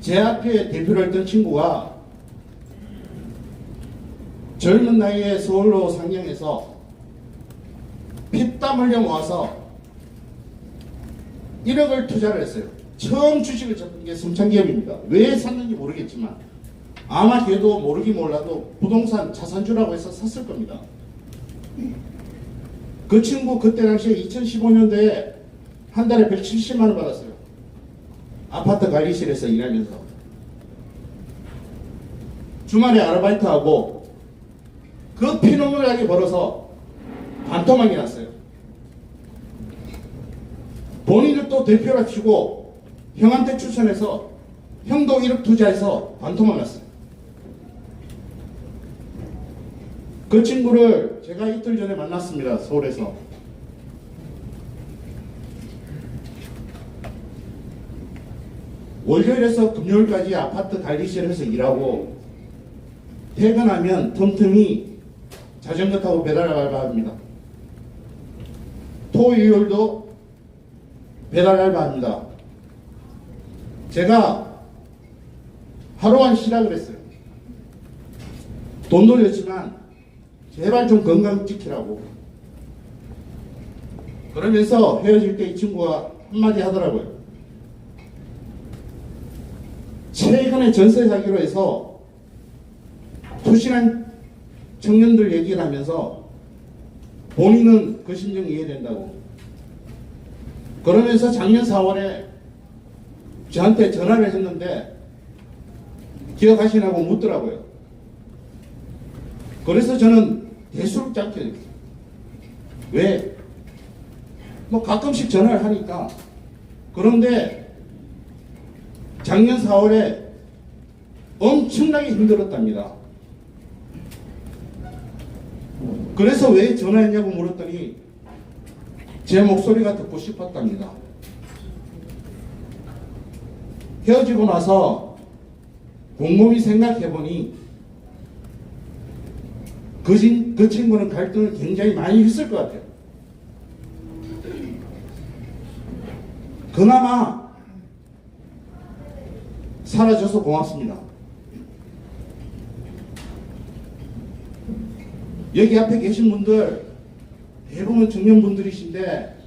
제 앞에 대표를 했던 친구가 젊은 나이에 서울로 상경해서 피땀 흘려 모아서 1억을 투자를 했어요. 처음 주식을 잡은 게 숨창기업입니다. 왜 샀는지 모르겠지만 아마 걔도 모르긴 몰라도 부동산 자산주라고 해서 샀을 겁니다. 그 친구 그때 당시에 2015년도에 한 달에 170만 원 받았어요. 아파트 관리실에서 일하면서 주말에 아르바이트하고 그 피눈물 나게 벌어서 반토막이 났어요. 본인을 또 대표라 치고 형한테 추천해서 형도 1억 투자해서 반토막 났어요. 그 친구를 제가 이틀 전에 만났습니다. 서울에서. 월요일에서 금요일까지 아파트 관리실에서 일하고 퇴근하면 틈틈이 자전거 타고 배달 알바합니다. 토요일도 배달 알바합니다. 제가 하루만 시작을 했어요. 돈 돌렸지만 제발 좀 건강 지키라고. 그러면서 헤어질 때 이 친구가 한마디 하더라고요. 최근에 전세 사기로 해서 투신한 청년들 얘기를 하면서 본인은 그 심정 이해된다고. 그러면서 작년 4월에 저한테 전화를 했는데 기억하시냐고 묻더라고요. 그래서 저는 대수롭지 않게. 왜? 뭐 가끔씩 전화를 하니까. 그런데 작년 4월에 엄청나게 힘들었답니다. 그래서 왜 전화했냐고 물었더니 제 목소리가 듣고 싶었답니다. 헤어지고 나서 곰곰이 생각해보니 그, 친, 그 친구는 갈등을 굉장히 많이 했을 것 같아요. 그나마 사라져서 고맙습니다. 여기 앞에 계신 분들 대부분 청년분들이신데